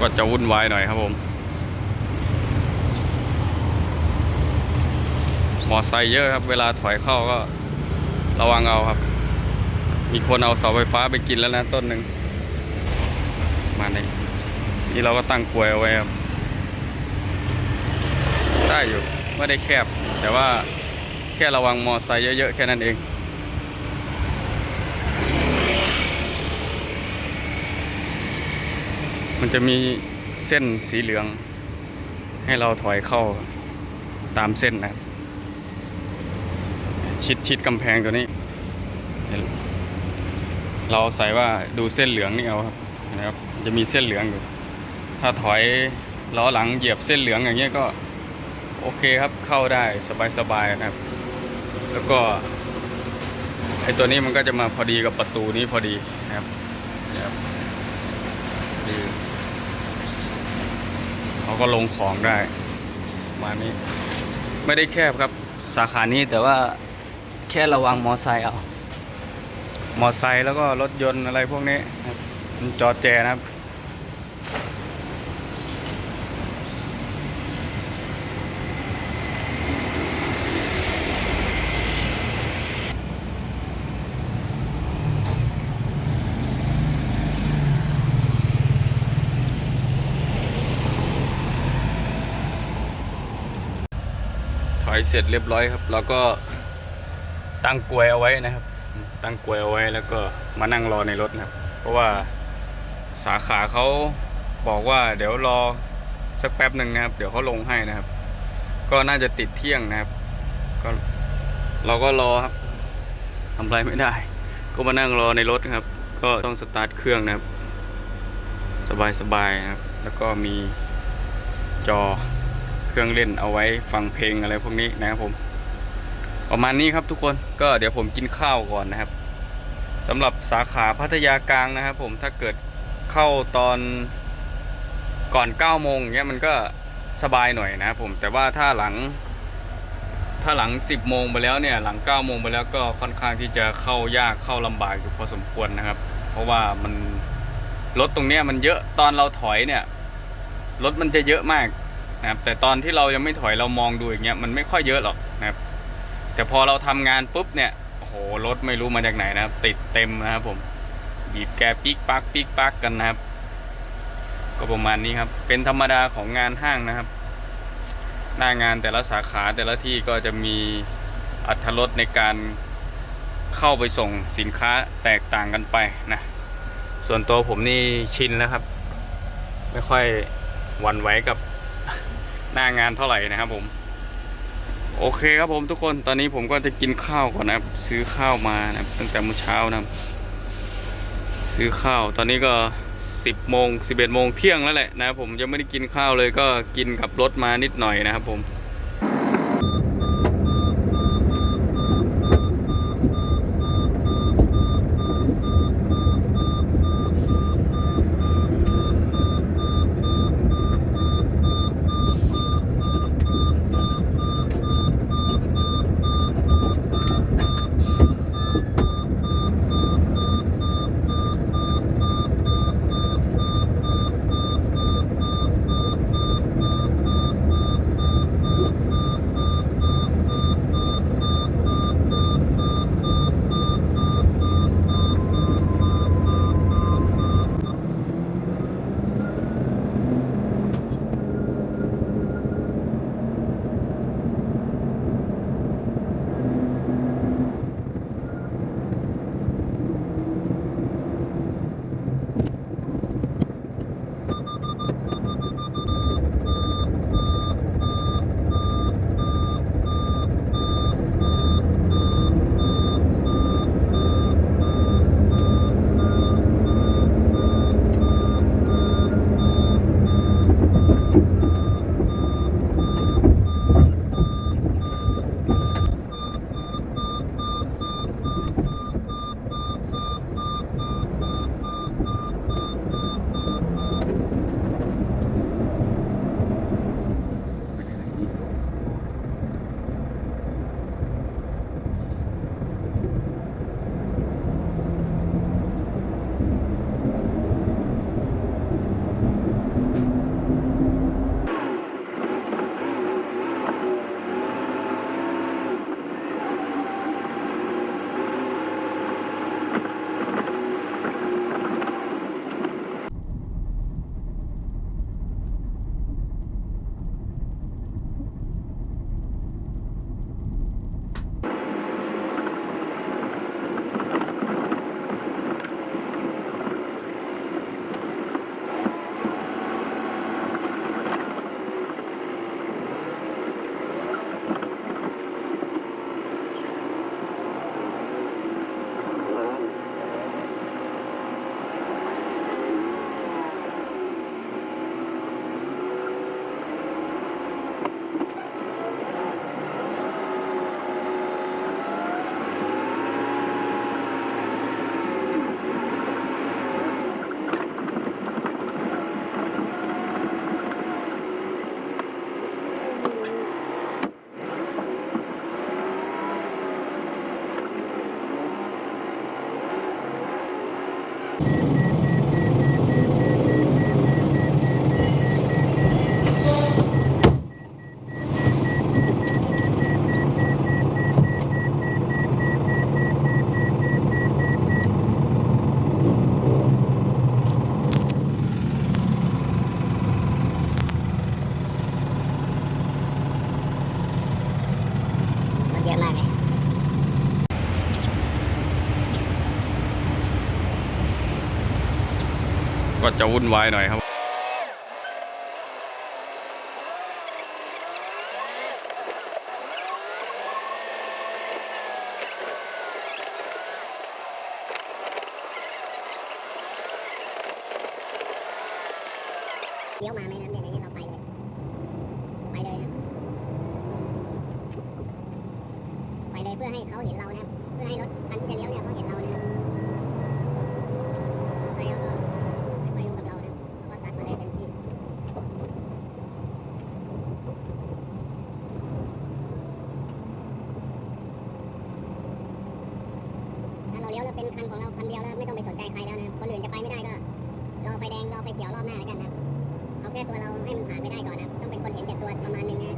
ก็จะวุ่นวายหน่อยครับผม มอไซค์เยอะครับ เวลาถอยเข้าก็ระวังเอาครับ มีคนเอาเสาไฟฟ้าไปกินแล้วนะต้นหนึ่งมาในนี่เราก็ตั้งกลวยเอาไว้ครับ ได้อยู่ไม่ได้แคบ แต่ว่าแค่ระวังมอไซค์เยอะๆ แค่นั้นเอง มันจะมีเส้นสีเหลือง ให้เราถอยเข้าตามเส้นนะครับ ชิดชิดกำแพงตัวนี้ เราใส่ว่าดูเส้นเหลืองนี่เอาครับนะครับ จะมีเส้นเหลืองอยู่ ถ้าถอยล้อหลังเหยียบเส้นเหลืองอย่างเงี้ยก็โอเคครับเข้าได้สบายๆนะครับ แล้วก็ไอตัวนี้มันก็จะมาพอดีกับประตูนี้พอดีนะครับนะครับ เขาก็ลงของได้มานี้ ไม่ได้แคบครับ สาขานี้แต่ว่าแค่ระวังมอไซค์เอา มอไซค์แล้วก็รถยนต์อะไรพวกนี้มันจอดแจนะครับ อยเสร็จเรียบร้อยครับ เราก็ตั้งกลวยเอาไว้นะครับ ตั้งกลวยเอาไว้แล้วก็มานั่งรอในรถนะครับ เพราะว่าสาขาเขาบอกว่าเดี๋ยวรอสักแป๊บหนึ่งนะครับ เดี๋ยวเขาลงให้นะครับ ก็น่าจะติดเที่ยงนะครับ ก็เราก็รอครับทำอะไรไม่ได้ ก็มานั่งรอในรถครับ ก็ต้องสตาร์ทเครื่องนะครับ สบายๆนะครับ แล้วก็มีจอ เครื่องเล่นเอาไว้ฟังเพลงอะไรพวกนี้นะครับผม ประมาณนี้ครับทุกคนก็เดี๋ยวผมกินข้าวก่อนนะครับสำหรับสาขาพัทยากลางนะครับผมถ้าเกิดเข้าตอนก่อน9โมงเงี้ยมันก็สบายหน่อยนะครับผมแต่ว่าถ้าหลัง ถ้าหลัง 10โมงไปแล้วเนี่ยหลัง9โมงไปแล้วก็ค่อนข้างที่จะเข้ายากเข้าลำบากอยู่พอสมควรนะครับ เพราะว่ามันรถตรงเนี้ยมันเยอะตอนเราถอยเนี่ยรถมันจะเยอะมาก นะครับแต่ตอนที่เรายังไม่ถอยเรามองดูอย่างเงี้ยมันไม่ค่อยเยอะหรอกนะครับแต่พอเราทำงานปุ๊บเนี่ยโอ้โหรถไม่รู้มาจากไหนนะครับ ติดเต็มนะครับผมบีบแกปีกปักปีกปักกันนะครับ ก็ประมาณนี้ครับ เป็นธรรมดาของงานห้างนะครับ หน้างานแต่ละสาขาแต่ละที่ก็จะมีอัตรถรสในการเข้าไปส่งสินค้าแตกต่างกันไปนะส่วนตัวผมนี่ชินแล้วครับ ไม่ค่อยหวั่นไหวกับ หน้างานเท่าไหร่นะครับผม โอเคครับผมทุกคนตอนนี้ผมก็จะกินข้าวก่อนนะครับ ซื้อข้าวมานะตั้งแต่เมื่อเช้านะซื้อข้าวตอนนี้ก็ 10โมง11โมงเที่ยงแล้วแหละนะครับผมยังไม่ได้กินข้าวเลยก็กินกับรถมานิดหน่อยนะครับผม ก็จะวุ่นวายหน่อยครับเลี้ยวมาไหมครับเนี่ยอย่างนี้เราไปเลย ไปเลยครับ ไปเลยเพื่อให้เขาเห็นเรานะครับ เพื่อให้รถคันที่จะเลี้ยวเนี่ยเขาเห็นเรานะครับมอเตอร์ไซค์เขาก็ไม่ค่อยยุ่งกับเรานะเขาก็ซัดมาเลยเต็มที่ ถ้า เป็นคันของเราคันเดียวแล้วไม่ต้องไปสนใจใครแล้วนะครับคนอื่นจะไปไม่ได้ก็รอไฟแดงรอไฟเขียวรอบหน้าแล้วกันนะเอาแค่ตัวเราให้มันผ่านไปได้ก่อนนะต้องเป็นคนเห็นแก่ตัวประมาณนึงนะ